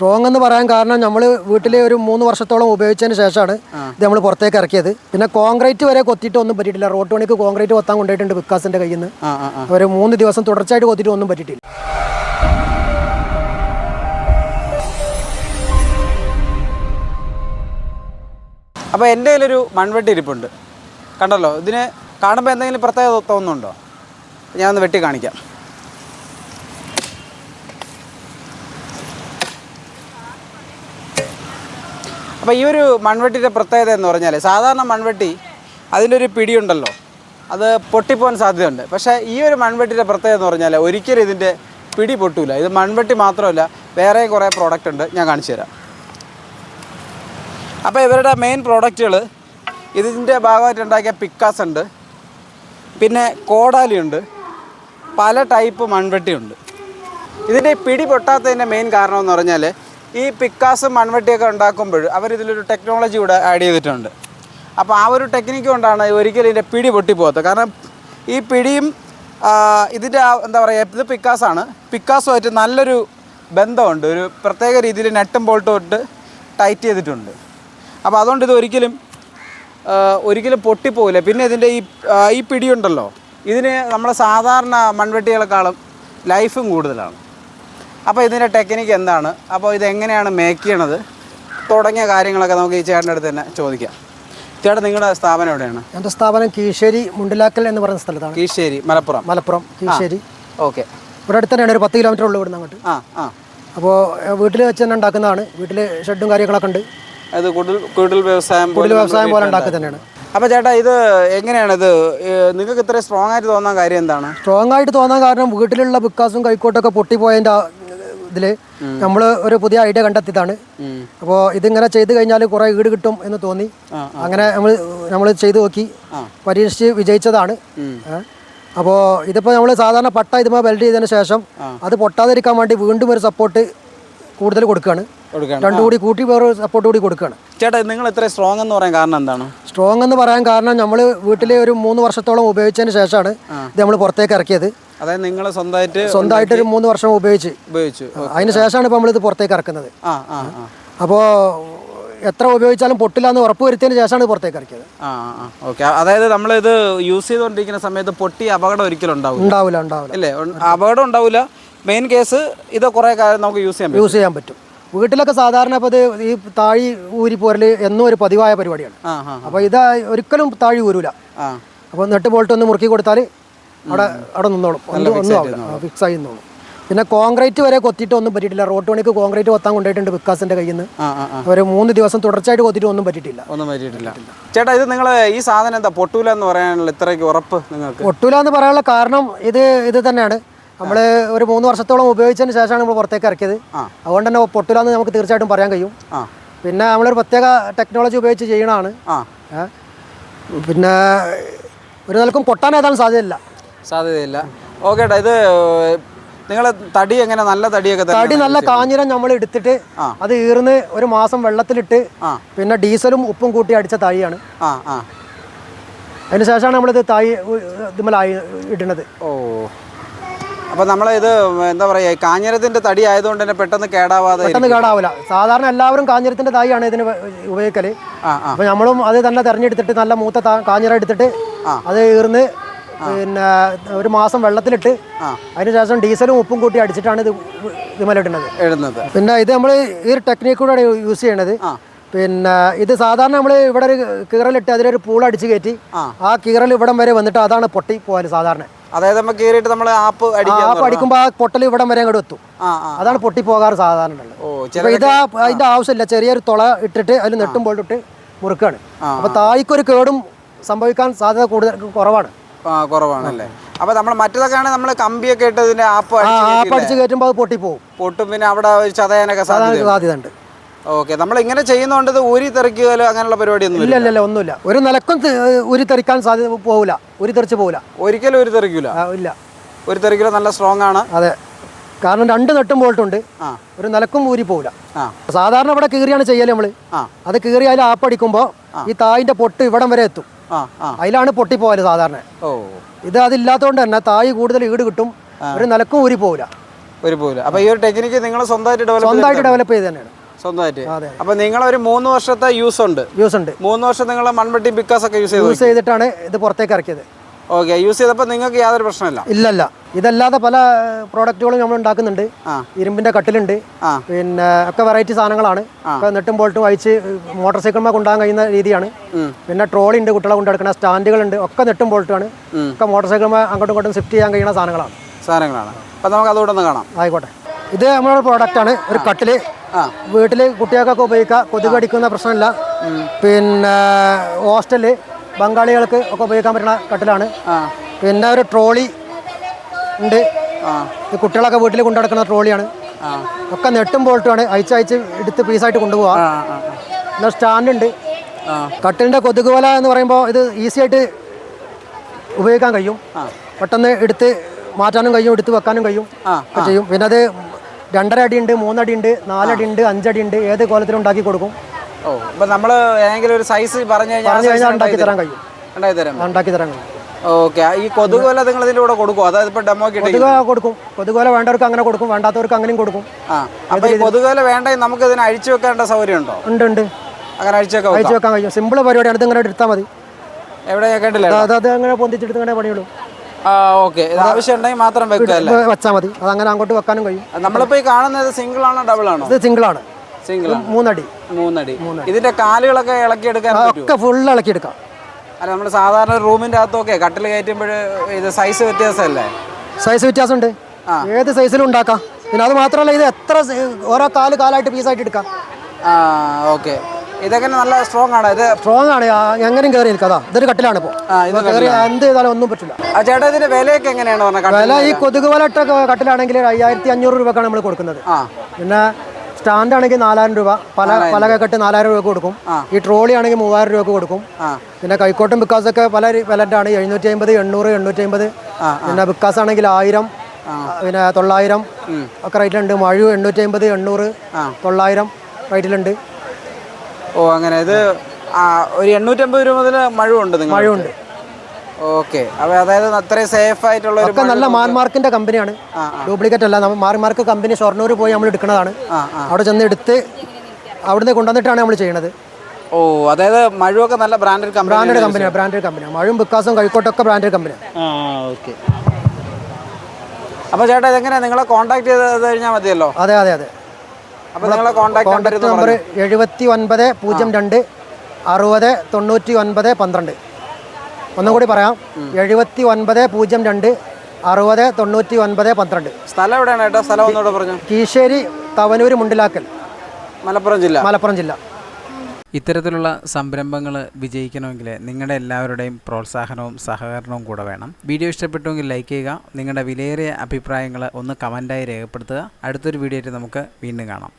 Strong എന്ന് പറയാൻ കാരണം നമ്മൾ വീട്ടിൽ ഒരു മൂന്ന് വർഷത്തോളം ഉപയോഗിച്ചതിന് ശേഷമാണ് ഇത് നമ്മൾ പുറത്തേക്ക് ഇറക്കിയത്. പിന്നെ കോൺക്രീറ്റ് വരെ കൊത്തിയിട്ട് ഒന്നും പറ്റിയിട്ടില്ല. റോഡ് പണിക്ക് കോൺക്രീറ്റ് കൊത്താൻ കൊണ്ടുപോയിട്ടുണ്ട് വിക്കാസിന്റെ കയ്യിൽ നിന്ന് ഒരു മൂന്ന് ദിവസം തുടർച്ചയായിട്ട് കൊത്തിയിട്ട് ഒന്നും പറ്റിയിട്ടില്ല. അപ്പോൾ എന്റെ കയ്യിലൊരു മൺവെട്ടി ഇരിപ്പുണ്ട്. കണ്ടല്ലോ? ഇതിന് കാണുമ്പോൾ എന്തെങ്കിലും പ്രത്യേകത തോന്നുന്നുണ്ടോ? ഞാൻ ഒന്ന് വെട്ടി കാണിക്കാം. അപ്പോൾ ഈ ഒരു മൺവെട്ടിയുടെ പ്രത്യേകത എന്ന് പറഞ്ഞാൽ സാധാരണ മൺവെട്ടി അതിന്റെ ഒരു പിടിയുണ്ടല്ലോ. അത് പൊട്ടിപ്പോകാൻ സാധ്യതയുണ്ട്. പക്ഷേ ഈ ഒരു മൺവെട്ടിയുടെ പ്രത്യേകത എന്ന് പറഞ്ഞാൽ ഒരിക്കലും ഇതിന്റെ പിടി പൊട്ടൂല. ഇത് മൺവെട്ടി മാത്രമല്ല വേറെ കുറേ പ്രോഡക്റ്റ് ഉണ്ട്. ഞാൻ കാണിച്ചു തരാം. അപ്പോൾ ഇവരുടെ മെയിൻ പ്രോഡക്റ്റുകൾ ഇതിന്റെ ഭാഗമായിട്ട് ഉണ്ടാക്കിയ പിക്കാസ് ഉണ്ട്. പിന്നെ കോടാലിയുണ്ട് പല ടൈപ്പ് മൺവെട്ടിയുണ്ട് ഇതിന്റെ പിടി പൊട്ടാത്തതിന്റെ മെയിൻ കാരണം എന്ന് പറഞ്ഞാൽ ഈ പിക്കാസും മൺവെട്ടിയൊക്കെ ഉണ്ടാക്കുമ്പോൾ അവരിതിലൊരു ടെക്നോളജി കൂടെ ആഡ് ചെയ്തിട്ടുണ്ട്. അപ്പോൾ ആ ഒരു ടെക്നിക്ക് കൊണ്ടാണ് ഒരിക്കലും ഇതിന്റെ പിടി പൊട്ടിപ്പോകാത്തത്. കാരണം ഈ പിടിയും ഇതിന്റെ എന്താ പറയുക ഇത് പിക്കാസാണ് പിക്കാസുമായിട്ട് നല്ലൊരു ബന്ധമുണ്ട്. ഒരു പ്രത്യേക രീതിയിൽ നെട്ടും ബോൾട്ടും ഇട്ട് ടൈറ്റ് ചെയ്തിട്ടുണ്ട്. അപ്പോൾ അതുകൊണ്ട് ഇത് ഒരിക്കലും ഒരിക്കലും പൊട്ടിപ്പോകില്ല. പിന്നെ ഇതിന്റെ ഈ ഈ പിടിയുണ്ടല്ലോ ഇതിന് നമ്മളെ സാധാരണ മൺവെട്ടികളെക്കാളും ലൈഫും കൂടുതലാണ്. അപ്പോൾ ഇതിന്റെ ടെക്നിക്ക് എന്താണ്? അപ്പോൾ ഇതെങ്ങനെയാണ് മേക്ക് ചെയ്യണത്? തുടങ്ങിയ കാര്യങ്ങളൊക്കെ നമുക്ക് ഈ ചേട്ടന്റെ അടുത്ത് തന്നെ ചോദിക്കാം. ചേട്ടൻ നിങ്ങളുടെ സ്ഥാപനം എവിടെയാണ്? എന്റെ സ്ഥാപനം കീശ്ശേരി മുണ്ടിലാക്കൽ എന്ന് പറയുന്ന സ്ഥലത്താണ്. കീശ്ശേരി മലപ്പുറം. മലപ്പുറം കീശ്ശേരി ഓക്കെ. ഇവിടെ അടുത്ത് തന്നെയാണ് ഒരു പത്ത് കിലോമീറ്റർ ഉള്ളു ഇവിടുന്ന് അങ്ങോട്ട്. ആ ആ. അപ്പോൾ വീട്ടിൽ വെച്ച് തന്നെ ഉണ്ടാക്കുന്നതാണ്. വീട്ടിൽ ഷെഡും കാര്യങ്ങളൊക്കെ ഉണ്ട്. അത് കൂടുതൽ കൂടുതൽ വ്യവസായം കൂടുതൽ വ്യവസായം പോലെ ഉണ്ടാക്കുക തന്നെയാണ്. അപ്പോൾ ചേട്ടാ ഇത് എങ്ങനെയാണ് ഇത്? നിങ്ങൾക്ക് ഇത്ര സ്ട്രോങ് ആയിട്ട് തോന്നാൻ കാര്യം എന്താണ്? സ്ട്രോങ് ആയിട്ട് തോന്നാൻ കാരണം വീട്ടിലുള്ള ബിക്കാസും കൈക്കോട്ടൊക്കെ പൊട്ടിപ്പോയതിന്റെ ഇതിൽ നമ്മൾ ഒരു പുതിയ ഐഡിയ കണ്ടെത്തിയതാണ്. അപ്പോൾ ഇതിങ്ങനെ ചെയ്ത് കഴിഞ്ഞാൽ കുറെ ഈട് കിട്ടും എന്ന് തോന്നി. അങ്ങനെ നമ്മൾ നമ്മൾ ചെയ്ത് നോക്കി. പരീക്ഷിച്ച് വിജയിച്ചതാണ്. അപ്പോൾ ഇതിപ്പോൾ നമ്മൾ സാധാരണ പട്ട ഇതുമായി ബെൽഡ് ചെയ്തതിന് ശേഷം അത് പൊട്ടാതിരിക്കാൻ വേണ്ടി വീണ്ടും ഒരു സപ്പോർട്ട് കൂടുതൽ കൊടുക്കുകയാണ് രണ്ടു രണ്ടും കൂടി കൂട്ടി വേറെ സപ്പോർട്ട് കൂടി കൊടുക്കുകയാണ് ചേട്ടാ നിങ്ങൾ എത്ര സ്ട്രോങ് എന്ന് പറയാൻ കാരണം എന്താണ്? സ്ട്രോങ് എന്ന് പറയാൻ കാരണം നമ്മൾ വീട്ടിലെ ഒരു മൂന്ന് വർഷത്തോളം ഉപയോഗിച്ചതിന് ശേഷമാണ് ഇത് നമ്മൾ പുറത്തേക്ക് ഇറക്കിയത്. അതായത് നിങ്ങൾ സ്വന്തമായിട്ട് സ്വന്തമായിട്ട് ഒരു മൂന്ന് വർഷം ഉപയോഗിച്ച്. ഉപയോഗിച്ചു. അതിന് ശേഷമാണ് ഇപ്പോൾ നമ്മളിത് പുറത്തേക്ക് ഇറക്കുന്നത്. അപ്പോൾ എത്ര ഉപയോഗിച്ചാലും പൊട്ടില്ല എന്ന് ഉറപ്പ് വരുത്തിയതിന് ശേഷമാണ് പുറത്തേക്ക് ഇറക്കിയത്. ആ ഓക്കെ. അതായത് ഇത് യൂസ് ചെയ്തുകൊണ്ടിരിക്കുന്ന സമയത്ത് പൊട്ടി അപകടം ഒരിക്കലും ഉണ്ടാവില്ല. ഉണ്ടാവില്ല ഉണ്ടാവില്ല. അല്ലേ അപകടം ഉണ്ടാവില്ല. മെയിൻ കേസ് ഇത് കുറേ കാലം നമുക്ക് യൂസ് ചെയ്യാൻ പറ്റും. യൂസ് ചെയ്യാൻ പറ്റും. വീട്ടിലൊക്കെ സാധാരണ ഇപ്പോൾ ഇത് ഈ താഴി ഊരി പോരൽ എന്നും ഒരു പതിവായ പരിപാടിയാണ്. അപ്പോൾ ഇത് ഒരിക്കലും താഴി ഊരൂല. അപ്പോൾ നെട്ട് ബോൾട്ട് ഒന്ന് മുറുക്കി കൊടുത്താൽ അവിടെ അവിടെ നിന്നോളും. ഒന്നും ഒന്നും ആവില്ല. ഫിക്സ് ആയി നിന്നോളും. പിന്നെ കോൺക്രീറ്റ് വരെ കൊത്തിയിട്ട് ഒന്നും പറ്റിയിട്ടില്ല. റോഡ് പണിക്ക് കോൺക്രീറ്റ് കൊത്താൻ കൊണ്ടുപോയിട്ടുണ്ട് വിക്കാസിന്റെ കയ്യിൽ നിന്ന് ഒരു മൂന്ന് ദിവസം തുടർച്ചയായിട്ട് കൊത്തിയിട്ട് ഒന്നും പറ്റിയിട്ടില്ല. ഒന്നും പറ്റിയിട്ടില്ല. ചേട്ടാ ഇത് നിങ്ങൾ ഈ സാധനം എന്താ പൊട്ടൂല എന്ന് പറയാനുള്ള ഇത്രയ്ക്ക് ഉറപ്പ് നിങ്ങൾക്ക്? പൊട്ടൂല എന്ന് പറയാനുള്ള കാരണം ഇത് ഇത് തന്നെയാണ്. നമ്മൾ ഒരു മൂന്ന് വർഷത്തോളം ഉപയോഗിച്ചതിന് ശേഷമാണ് നമ്മൾ പുറത്തേക്ക് ഇറക്കിയത്. അതുകൊണ്ട് തന്നെ പൊട്ടൂല എന്ന് നമുക്ക് തീർച്ചയായിട്ടും പറയാൻ കഴിയും. പിന്നെ നമ്മളൊരു പ്രത്യേക ടെക്നോളജി ഉപയോഗിച്ച് ചെയ്യണതാണ് ആ. പിന്നെ ഒരു നിലക്കും പൊട്ടാൻ ഏതാണ് സാധ്യതയില്ല. സാധ്യതയില്ല. ഓക്കെ ഏട്ടാ ഇത് നിങ്ങൾ തടി എങ്ങനെ നല്ല തടിയൊക്കെ തടി നല്ല കാഞ്ഞിരം നമ്മൾ എടുത്തിട്ട് അത് ഈർന്ന് ഒരു മാസം വെള്ളത്തിലിട്ട്. പിന്നെ ഡീസലും ഉപ്പും കൂട്ടി അടിച്ച തടിയാണ്. അതിനുശേഷമാണ് ആ. അതിന് ശേഷമാണ് നമ്മളിത് തായി ഇതുമലായി ഇടുന്നത്. ഓ. അപ്പോൾ നമ്മൾ ഇത് എന്താ പറയുക കാഞ്ഞിരത്തിന്റെ തടി ആയതുകൊണ്ട് തന്നെ പെട്ടെന്ന് കേടാവാതെ പെട്ടെന്ന് കേടാവില്ല സാധാരണ എല്ലാവരും കാഞ്ഞിരത്തിന്റെ തായാണ് ഇതിന് ഉപയോഗിക്കൽ. ആ ആ. അപ്പൊ നമ്മളും അത് തന്നെ തെരഞ്ഞെടുത്തിട്ട് നല്ല മൂത്ത കാഞ്ഞിരം എടുത്തിട്ട് അത് ഈർന്ന് പിന്നെ ഒരു മാസം വെള്ളത്തിലിട്ട്. അതിനുശേഷം ഡീസലും ഉപ്പും കൂട്ടി അടിച്ചിട്ടാണ് ഇത് ഇതുമലിടുന്നത് ഇടുന്നത്. പിന്നെ ഇത് നമ്മൾ ഈ ഒരു ടെക്നിക്ക് കൂടെയാണ് യൂസ് ചെയ്യണത്. പിന്നെ ഇത് സാധാരണ നമ്മൾ ഇവിടെ ഒരു കീറലിട്ട് അതിലൊരു പൂൾ അടിച്ച് കയറ്റി ആ. കീറൽ ഇവിടം വരെ വന്നിട്ട് അതാണ് പൊട്ടി പോകാൻ സാധാരണ. അതായത് നമ്മൾ കീറിയിട്ട് നമ്മൾ ആപ്പ് ആപ്പ് അടിക്കുമ്പോൾ ആ പൊട്ടൽ ഇവിടം വരെ അങ്ങോട്ട് എത്തും. അതാണ് പൊട്ടി പോകാറ് സാധാരണ ഇത് അതിന്റെ ആവശ്യമില്ല. ചെറിയൊരു തുള ഇട്ടിട്ട് അതിൽ നെട്ടും ബോൾട്ടിട്ട് മുറുക്കാണ്. അപ്പൊ തായ്ക്കൊരു കേടും സംഭവിക്കാൻ സാധ്യത കൂടുതൽ കുറവാണ്. കുറവാണല്ലേ? അപ്പോൾ നമ്മൾ മറ്റേതൊക്കെയാണെങ്കിൽ നമ്മൾ കമ്പിയൊക്കെ ഇട്ട് ഇതിന്റെ ആപ്പ് ആപ്പ് അടിച്ച് കയറ്റുമ്പോൾ അത് പൊട്ടിപ്പോവും. പൊട്ടും പിന്നെ അവിടെ ചതയാനൊക്കെ സാധ്യത സാധ്യത ഉണ്ട് ഓക്കെ നമ്മൾ ഇങ്ങനെ ചെയ്യുന്നതുകൊണ്ട് ഇത് ഊരി തെറിക്കുകയോ അങ്ങനെയുള്ള പരിപാടിയൊന്നും ഇല്ല ഇല്ല? ഇല്ല ഒന്നുമില്ല. ഒരു നിലക്കും ഊരി ഉരി തെറിക്കാൻ സാധ്യത പോകില്ല ഉരി തെറിച്ച് പോവില്ല. ഒരിക്കലും ഒരു തെറിക്കൂല? ഇല്ല. ഒരു തെറിക്കില്ല നല്ല സ്ട്രോങ് ആണ്. അതെ. കാരണം രണ്ട് നെട്ടും ബോൾട്ടുണ്ട്. ഒരു നിലക്കും ഊരി പോവില്ല. സാധാരണ ഇവിടെ കീറിയാണ് ചെയ്യൽ നമ്മൾ. അത് കീറിയാലും ആപ്പടിക്കുമ്പോ ആപ്പ് അടിക്കുമ്പോൾ ഈ തായിന്റെ പൊട്ട് ഇവിടം വരെ എത്തും. അതിലാണ് പൊട്ടിപ്പോവാൽ സാധാരണ. ഓ. ഇത് അതില്ലാത്തതുകൊണ്ട് തന്നെ തായ് കൂടുതൽ ഈട് കിട്ടും. ഒരു നിലക്കും ഊരി പോവില്ല. ഒരു പൂൽ അപ്പോൾ ഈ ഒരു ടെക്നിക്ക് നിങ്ങൾ സ്വന്തമായിട്ട് ഡെവലപ്പ് സ്വന്തമായിട്ട് ഡെവലപ്പ് ചെയ്ത് തന്നെയാണ്. സ്വന്തമായിട്ട്. അതെ. അപ്പോൾ നിങ്ങളൊരു മൂന്ന് വർഷത്തെ യൂസ് ഉണ്ട്. യൂസ് ഉണ്ട്. മൂന്ന് വർഷം നിങ്ങൾ മൺവെട്ടി ബിക്കാസ് ഒക്കെ യൂസ് യൂസ് ചെയ്തിട്ടാണ് ഇത് പുറത്തേക്ക് ഇറക്കിയത്. ഓക്കെ യൂസ് ചെയ്തപ്പോൾ നിങ്ങൾക്ക് യാതൊരു പ്രശ്നമില്ല ഇല്ലല്ല. ഇതല്ലാതെ പല പ്രോഡക്റ്റുകളും നമ്മൾ ഉണ്ടാക്കുന്നുണ്ട്. ഇരുമ്പിന്റെ കട്ടിലുണ്ട്. പിന്നെ ഒക്കെ വെറൈറ്റി സാധനങ്ങളാണ്. നെട്ടും ബോൾട്ടും അയച്ച് മോട്ടോർ സൈക്കിളിൽ കൊണ്ടുപോകാൻ കഴിയുന്ന രീതിയാണ്. പിന്നെ ട്രോളി ഉണ്ട് കുട്ടികളെ കൊണ്ടെടുക്കുന്ന സ്റ്റാൻഡുകളുണ്ട് ഒക്കെ നെട്ടും ബോൾട്ടുമാണ്. ഒക്കെ മോട്ടോർ സൈക്കിളിൽ അങ്ങോട്ടും ഇങ്ങോട്ടും ഷിഫ്റ്റ് ചെയ്യാൻ കഴിയുന്ന സാധനങ്ങളാണ്. സാധനങ്ങളാണ്. അപ്പം നമുക്ക് അതുകൂടെ ഒന്ന് കാണാം. ആയിക്കോട്ടെ. ഇത് നമ്മുടെ പ്രോഡക്റ്റാണ് ഒരു കട്ടിൽ. വീട്ടിൽ കുട്ടികൾക്കൊക്കെ ഉപയോഗിക്കാം കൊതുക് അടിക്കുന്ന പ്രശ്നമില്ല. പിന്നെ ഹോസ്റ്റൽ ബംഗാളികൾക്ക് ഒക്കെ ഉപയോഗിക്കാൻ പറ്റുന്ന കട്ടിലാണ്. പിന്നെ ഒരു ട്രോളി ഉണ്ട്. കുട്ടികളൊക്കെ വീട്ടിൽ കൊണ്ടു നടക്കുന്ന ട്രോളിയാണ്. ഒക്കെ നെട്ടും ബോൾട്ടുമാണ് അയച്ച് അയച്ച് എടുത്ത് പീസായിട്ട് കൊണ്ടുപോകാം പിന്നെ സ്റ്റാൻഡ് ഉണ്ട്. കട്ടിലിന്റെ കൊതുക് വല എന്ന് പറയുമ്പോൾ ഇത് ഈസി ആയിട്ട് ഉപയോഗിക്കാൻ കഴിയും. പെട്ടെന്ന് എടുത്ത് മാറ്റാനും കഴിയും എടുത്ത് വെക്കാനും കഴിയും. ചെയ്യും. പിന്നെ അത് രണ്ടര അടി ഉണ്ട് മൂന്നടി ഉണ്ട് നാലടി ഉണ്ട് അഞ്ചടി ഉണ്ട് ഏത് കോലത്തിലും ഉണ്ടാക്കി കൊടുക്കും. ഓ അപ്പൊ നമ്മൾ ഏതെങ്കിലും ഒരു സൈസ് പറഞ്ഞു കഴിഞ്ഞാൽ ഉണ്ടാക്കി തരാൻ കഴിയും ഉണ്ടാക്കി തരാം. ഉണ്ടാക്കി തരാൻ കഴിയും ഓക്കെ ഈ കൊതുകോല നിങ്ങൾ കൂടെ അതായത് ഡെമോ കൊതുക് കൊടുക്കും. വേണ്ടവർക്ക് അങ്ങനെ കൊടുക്കും. വേണ്ടാത്തവർക്ക് അങ്ങനെയും കൊടുക്കും. ആ അപ്പോൾ ഈ കൊതുക് വല നമുക്ക് ഇതിനെ അഴിച്ചു വെക്കേണ്ട സൗകര്യം ഉണ്ടോ ഉണ്ട്. ഉണ്ട് അങ്ങനെ അഴിച്ചു വെക്കാൻ അഴിച്ചു വെക്കാൻ കഴിയും. സിമ്പിൾ പരിപാടിയാണ്. ഇത് ഇങ്ങനെ എടുത്താൽ മതി. എവിടെ കേട്ടില്ല അത് അത് അങ്ങനെ പൊന്തിച്ചെടുത്ത് അങ്ങനെ പണിയുള്ളൂ. ആ ഓക്കെ. ഇത് ആവശ്യം ഉണ്ടെങ്കിൽ മാത്രം വെക്കല്ലേ വെച്ചാൽ മതി. അത് അങ്ങനെ അങ്ങോട്ട് വെക്കാനും കഴിയും. നമ്മളിപ്പോ ഈ കാണുന്നത് സിംഗിൾ ആണോ ഡബിൾ ആണോ? ഇത് സിംഗിൾ ആണ്. മൂന്നടി. മൂന്നടി. ഇതിന്റെ കാലുകളൊക്കെ ഇളക്കി എടുക്കാൻ പറ്റുമോ ഒക്കെ ഫുൾ ഇളക്കി എടുക്കാം അല്ല നമ്മൾ സാധാരണ റൂമിന്റെ അകത്തൊക്കെ കട്ടിൽ കയറ്റുമ്പോൾ ഇത് സൈസ് വ്യത്യാസമല്ലേ? സൈസ് വ്യത്യാസമുണ്ട്. ഉണ്ട് ഏത് സൈസിലും ഉണ്ടാക്കാം. പിന്നെ അത് മാത്രമല്ല ഇത് എത്ര ഓരോ കാൽ കാലായിട്ട് പീസായിട്ട് എടുക്കാം. ഓക്കെ ഇതൊക്കെ നല്ല സ്ട്രോങ് ആണ്. ഇത് സ്ട്രോങ് ആണ്. എങ്ങനെയും കയറി നിൽക്കാം. ഇതൊരു കട്ടിലാണ് ഇപ്പോൾ എന്ത് ചെയ്താലും ഒന്നും പറ്റില്ല. ചേട്ടാ ഇതിന്റെ വിലയൊക്കെ എങ്ങനെയാണ് പറഞ്ഞത്? വില ഈ കൊതുക് വലട്ട കട്ടിലാണെങ്കിൽ ഒരു അയ്യായിരത്തി അഞ്ഞൂറ് രൂപക്കാണ് നമ്മൾ കൊടുക്കുന്നത്. പിന്നെ സ്റ്റാൻഡ് ആണെങ്കിൽ നാലായിരം രൂപ പല പലക കെട്ട് നാലായിരം രൂപ കൊടുക്കും. ഈ ട്രോളി ആണെങ്കിൽ മൂവായിരം രൂപ കൊടുക്കും. പിന്നെ കൈക്കോട്ടും ബിക്കാസൊക്കെ പല വിലന്റാണ് എഴുന്നൂറ്റി അമ്പത് എണ്ണൂറ് എണ്ണൂറ്റി അമ്പത് പിന്നെ ബിക്കാസ് ആണെങ്കിൽ ആയിരം പിന്നെ തൊള്ളായിരം. ഒക്കെ റേറ്റിലുണ്ട് മഴു എണ്ണൂറ്റി അമ്പത് എണ്ണൂറ്. തൊള്ളായിരം റേറ്റിലുണ്ട് ഓ അങ്ങനെ. ഇത് ഒരു എണ്ണൂറ്റമ്പത് രൂപ മുതൽ മഴ ഉണ്ട് മഴ മഴയുണ്ട് ഓക്കെ. അപ്പോൾ അതായത് അത്രയും സേഫ് ആയിട്ടുള്ള ഒരു ഒക്കെ നല്ല മാൻമാർക്കിന്റെ കമ്പനിയാണ്. ഡ്യൂപ്ലിക്കേറ്റ് അല്ല മാർമാർക്ക് കമ്പനി ഷൊർണൂർ പോയി നമ്മൾ എടുക്കുന്നതാണ് അവിടെ ചെന്ന് എടുത്ത് അവിടുന്ന് കൊണ്ടുവന്നിട്ടാണ് നമ്മൾ ചെയ്യുന്നത് ഓ അതായത് മഴയൊക്കെ നല്ല ബ്രാൻഡഡ് കമ്പനി ബ്രാൻഡഡ് കമ്പനിയാണ് ബ്രാൻഡഡ് കമ്പനിയാണ് മഴയും ബിക്കാസും കൈക്കോട്ടൊക്കെ ബ്രാൻഡഡ് കമ്പനിയാണ് ഓക്കെ. അപ്പോൾ ചേട്ടാ ഇതെങ്ങനെയാണ് നിങ്ങളെ കോൺടാക്ട് ചെയ്ത് കഴിഞ്ഞാൽ മതിയല്ലോ? അതെ അതെ അതെ. അപ്പോൾ നിങ്ങളെ കോൺടാക്ട് നമ്പർ എഴുപത്തി ഒൻപത് പൂജ്യം രണ്ട് അറുപത് തൊണ്ണൂറ്റി ഒൻപത് പന്ത്രണ്ട്. ഒന്നും കൂടി പറയാം. എഴുപത്തി ഒൻപത് പൂജ്യം രണ്ട് അറുപത് തൊണ്ണൂറ്റി ഒൻപത് പന്ത്രണ്ട്. സ്ഥലം എവിടെയാണ് ഏട്ടാ? സ്ഥലം ഒന്നുകൂടെ പറഞ്ഞു. കീശേരി തവനൂർ മുണ്ടിലാക്കൽ. മലപ്പുറം ജില്ല. മലപ്പുറം ജില്ല. ഇത്തരത്തിലുള്ള സംരംഭങ്ങൾ വിജയിക്കണമെങ്കിൽ നിങ്ങളുടെ എല്ലാവരുടെയും പ്രോത്സാഹനവും സഹകരണവും കൂടെ വേണം. വീഡിയോ ഇഷ്ടപ്പെട്ടുവെങ്കിൽ ലൈക്ക് ചെയ്യുക നിങ്ങളുടെ വിലയേറിയ അഭിപ്രായങ്ങൾ ഒന്ന് കമന്റായി രേഖപ്പെടുത്തുക. അടുത്തൊരു വീഡിയോ ആയിട്ട് നമുക്ക് വീണ്ടും കാണാം.